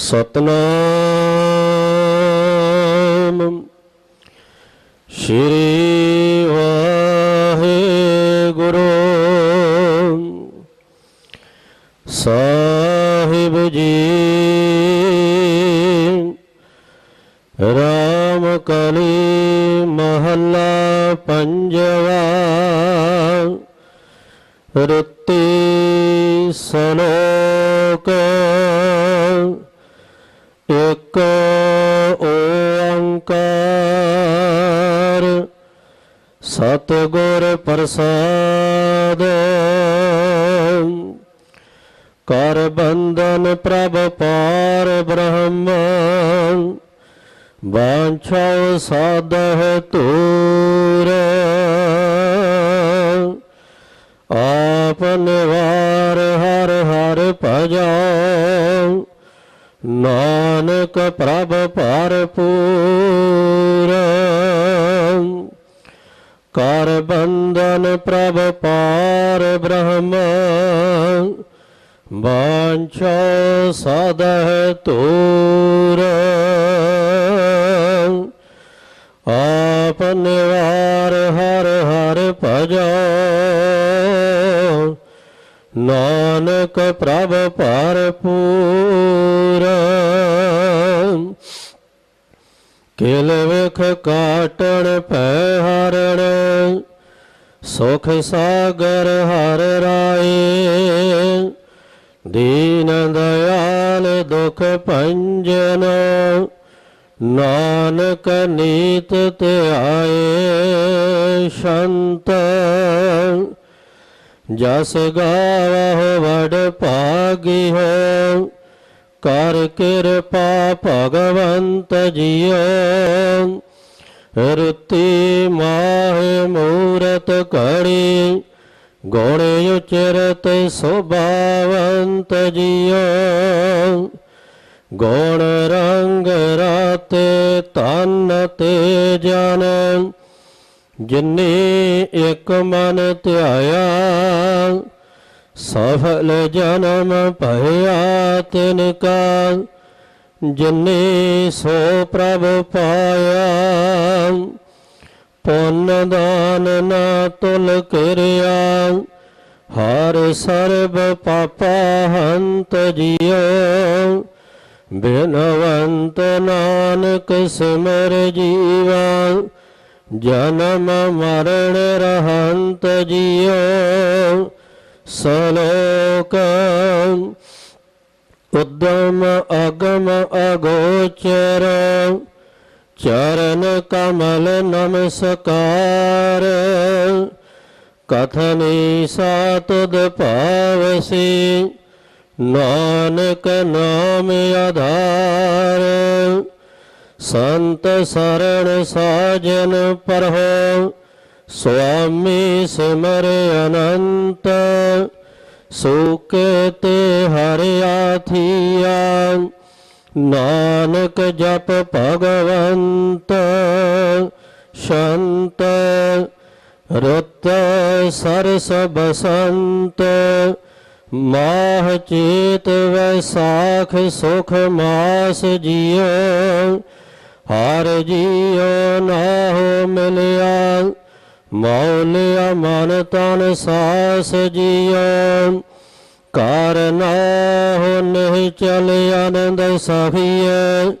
ਸਤਨਾਮ। ਸ਼੍ਰੀ ਵਾਹਿਗੁਰੂ। ਸਾਹਿਬ ਜੀ। ਰਾਮ ਕਲੀ ਮਹੱਲਾ ਪੰਜਵਾ। ਰੁੱਤੀ ਸਲੋਕ ਸਤਿਗੁਰ ਪ੍ਰਸਾਦ। ਕਰ ਬੰਦਨ ਪ੍ਰਭ ਪਾਰ ਬ੍ਰਹਮ। ਵਾਂਛਾ ਸਾਧਹ ਤੂਰ ਆਪ ਵਾਰ ਹਰ ਹਰ ਭਜੋ। ਨਾਨਕ ਪ੍ਰਭ ਭਰਪੂਰ। ਕਰ ਬੰਧਨ ਪ੍ਰਭ ਪਾਰ ਬ੍ਰਹਮ। ਵਾਂਛਾ ਸਦਹ ਤੂਰ ਕਿਲ ਵਿਖ ਕਾਟਣ ਭੈ ਹਰਣ ਸੁਖ ਸਾਗਰ ਹਰ ਰਾਏ। ਦੀਨ ਦਇਆਲ ਦੁਖ ਭੰਜਨ, ਨਾਨਕ ਨੀਤ ਤੇ ਆਏ ਸ਼ੰਤ। ਜਸ ਗਾਵਹੁ ਵਡ ਭਾਗੀ ਹੋ ਕਰ ਕਿਰਪਾ ਭਗਵੰਤ ਜੀਓ। ਰੁਤੀ ਮਾਹਿ ਮੂਰਤ ਕਰੀ ਗੁਣ ਉਚਰਤ ਸੁਭਾਵੰਤ ਜੀਓ। ਗੁਣ ਰੰਗ ਰਾਤੇ ਤਨ ਤੇ ਜਨ, ਜਿਨੇ ਇੱਕ ਮਨ ਧਿਆਇਆ। ਸਫਲ ਜਨਮ ਭਇਆ ਤਿਨ ਕਾ ਜਿਨੇ ਸੋ ਪ੍ਰਭ ਪਾਇਆ। ਪੁੰਨ ਦਾਨ ਨਾ ਤੁਲ ਕਰਿਆ, ਹਰ ਸਰਬ ਪਾਪਾ ਹੰਤ ਜਿਉ। ਬਿਨਵੰਤ ਨਾਨਕ ਸਿਮਰ ਜੀਵਾ, ਜਨਮ ਮਰਨ ਰਹੰਤ ਜਿਉ। ਸਲੋਕ ਉਦਮ ਅਗਮ ਅਗੋਚਰ, ਚਰਨ ਕਮਲ ਨਮਸਕਾਰ। ਕਥਨੀ ਸਾਤੁਦ ਭਾਵਸੀ ਨਾਨਕ ਨਾਮ ਆਧਾਰ। ਸੰਤ ਸਰਣ ਸਾਜਨ ਪਰਹੋ ਸੁਆਮੀ ਸਿਮਰ ਅਨੰਤ ਸੁਕੇ ਤੇ ਹਰਿਆ ਥੀਆ ਨਾਨਕ ਜਪ ਭਗਵੰਤ, ਸ਼ੰਤ, ਰਤ ਸਰਸ ਬਸੰਤ ਮਾਹ ਚੇਤ ਵੈਸਾਖ ਸੁਖ ਮਾਸ ਜੀਓ, ਹਰ ਜੀਉ ਨਾਹੁ ਮਿਲਿਆ। ਮੌਲਿਆ ਮਨ ਤਨ ਸਾਸ ਜੀਉ ਕਾਰਨਾਹੁ ਨਹੀਂ ਚਲ ਆਨੰਦ ਸਹੀਏ।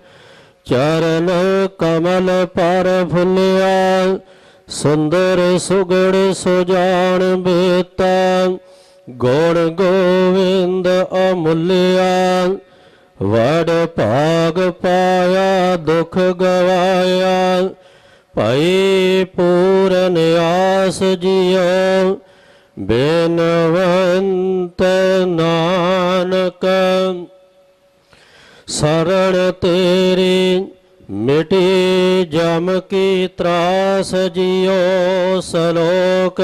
ਚਰਨ ਕਮਲ ਪਰ ਫੁੱਲਿਆ। ਸੁੰਦਰ ਸੁਗੜ ਸੁਜਾਨ ਬੇਤਾ। ਗੁਣ ਗੋਵਿੰਦ ਅਮੁੱਲਿਆ। ਵੜ ਭਾਗ ਪਾਇਆ ਦੁਖ ਗ ਆਸ ਜਿਉ ਬੇਨਵੰਤ ਨਾਨਕ, ਸਰਣ ਤੇਰੀ ਮਿਟੀ ਜਮ ਕੀ ਤਰਾਸ ਜਿਉ ਸਲੋਕ,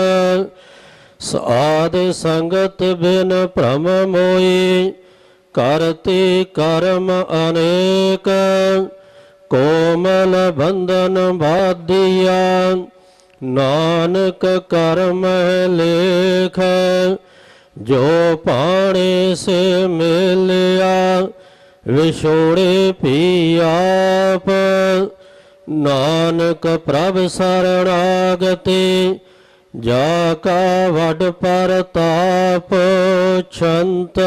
ਸਾਧ ਸੰਗਤ ਬਿਨ ਭ੍ਰਮ ਮੋਈ, ਕਰਤੇ ਕਰਮ ਅਨੇਕ, ਕੋਮਲ ਬੰਧਨ ਬਾਧਿਆ ਨਾਨਕ ਕਰਮ ਲੇਖ, ਜੋ ਪਾਣੇ ਸੇ ਮਿਲਿਆ, ਵਿਛੋੜੇ ਭੀ ਆਪ। ਨਾਨਕ ਪ੍ਰਭ ਸਰਣਾਗਤੇ, ਜਾ ਕਾ ਵਡ ਪਰਤਾਪ ਛੰਤ।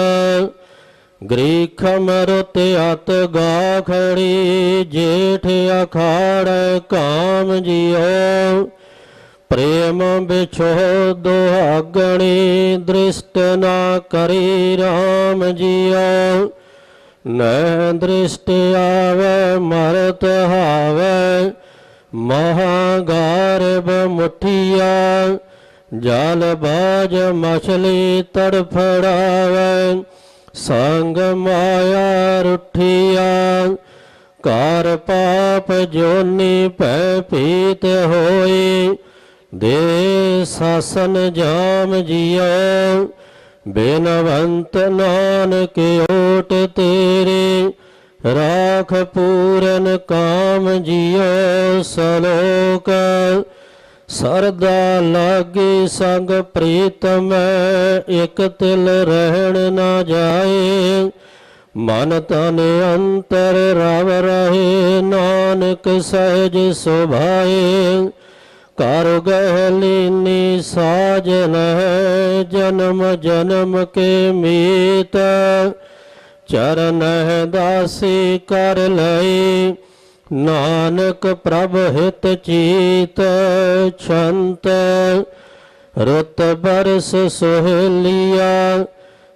ਗ੍ਰੀਖ ਮਰਤ ਅਤ ਗਾਖੜੀ, ਜੇਠ ਅਖਾੜ ਕਾਮ ਜਿਉ। ਪ੍ਰੇਮ ਵਿਛੋ ਦੁਹਾਗਣੀ ਦ੍ਰਿਸ਼ਟ ਨਾ ਕਰੀ RAM ਜੀਉ ਨੈ ਦ੍ਰਿਸ਼ਟ ਆਵੇ, ਮਰਤ ਹਾਵੇ ਮਹਾਗਾਰਬ ਮੁਠੀਆ। ਜਲ ਬਾਜ ਮਛਲੀ ਤੜਫੜਾਵੇ ਸੰਗ ਮਾਇਆ ਰੁਠੀਆ। ਕਰ ਪਾਪ ਜੋਨੀ ਪੈ ਪੀਤ ਹੋਈ ਦੇ ਸਾਸਨ ਜਾਮ ਜੀਓ ਬੇਨਵੰਤ ਨਾਨਕ ਓਟ ਤੇਰੇ, ਰਾਖ ਪੂਰਨ ਕਾਮ ਜੀਓ ਸਲੋਕ। ਸਰਦਾ ਲਾਗੇ ਸੰਗ ਪ੍ਰੀਤਮ, ਇਕ ਤਿਲ ਰਹਿਣ ਨਾ ਜਾਏ। ਮਨ ਤਨ ਅੰਤਰ ਰਵ ਰਹੇ, ਨਾਨਕ ਸਹਿਜ ਸੁਭਾਏ। ਕਰ ਗਹਿ ਲੀਨੀ ਸਾਜਨ ਜਨਮ ਜਨਮ ਕੇ ਮੀਤ। ਚਰਨ ਦਾਸੀ ਕਰ ਲਈ, ਨਾਨਕ ਪ੍ਰਭ ਹਿਤ ਚੀਤ। ਛੰਤ ਰਤ ਬਰਸ ਸੁਹਲੀਆ,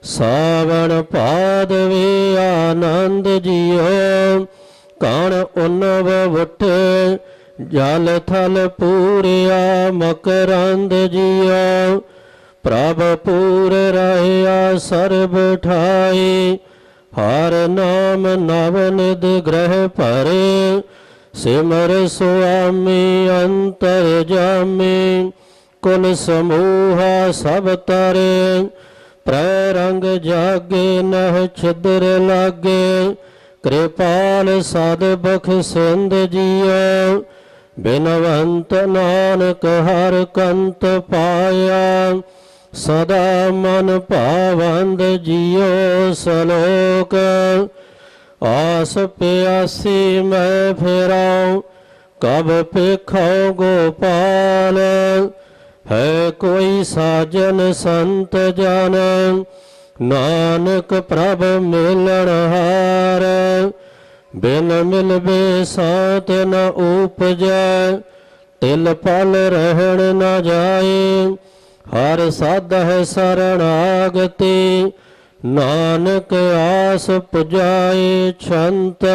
ਸਾਵਣ ਪਾਦਵੇ ਆਨੰਦ ਜੀਓ ਕਣ ਉਨਵ ਉਠ ਜਲ ਥਲ ਪੂਰਿਆ, ਮਕਰੰਦ ਜੀਆ ਪ੍ਰਭ ਪੂਰ ਰਹਿਆ ਸਰਬ ਠਾਈ। ਹਰ ਨਾਮ ਨਵ ਨਿਦ ਗ੍ਰਹਿ ਭਰੇ। ਸਿਮਰ ਸੁਆਮੀ, ਅੰਤਰ ਜਾਮੀ। ਕੁਲ ਸਮੂਹਾ ਸਭ ਤਰੇ। ਪ੍ਰੈ ਰੰਗ ਜਾਗੇ, ਨਹ ਛਿਦਰ ਲਾਗੇ। ਕਿਰਪਾਲ ਸਦ ਬਖਸ਼ਿੰਦ ਜੀਓ। ਬਿਨਵੰਤ ਨਾਨਕ ਹਰ ਕੰਤ ਪਾਇਆ, ਸਦਾ ਮਨ ਭਾਵੰਦ ਜੀਓ ਸਲੋਕ। ਆਸ ਪਿਆਸੀ ਮੈਂ ਫੇਰਾਉ, ਕਬ ਪੇਖੋ ਗੋਪਾਲ। ਹੈ ਕੋਈ ਸਾਜਨ ਸੰਤ ਜਨ, ਨਾਨਕ ਪ੍ਰਭ ਮਿਲਣ ਹਾਰ। ਬਿਨ ਮਿਲਵੇ ਸਾਤ ਨ ਉਪਜੈ, ਤਿਲ ਪਲ ਰਹਿਣ ਨ ਜਾਏ, ਹਰ ਸਾਧਹਿ ਸਰਣਾਗਤੀ, ਨਾਨਕ ਆਸ ਪੁਜਾਏ, ਛੰਤ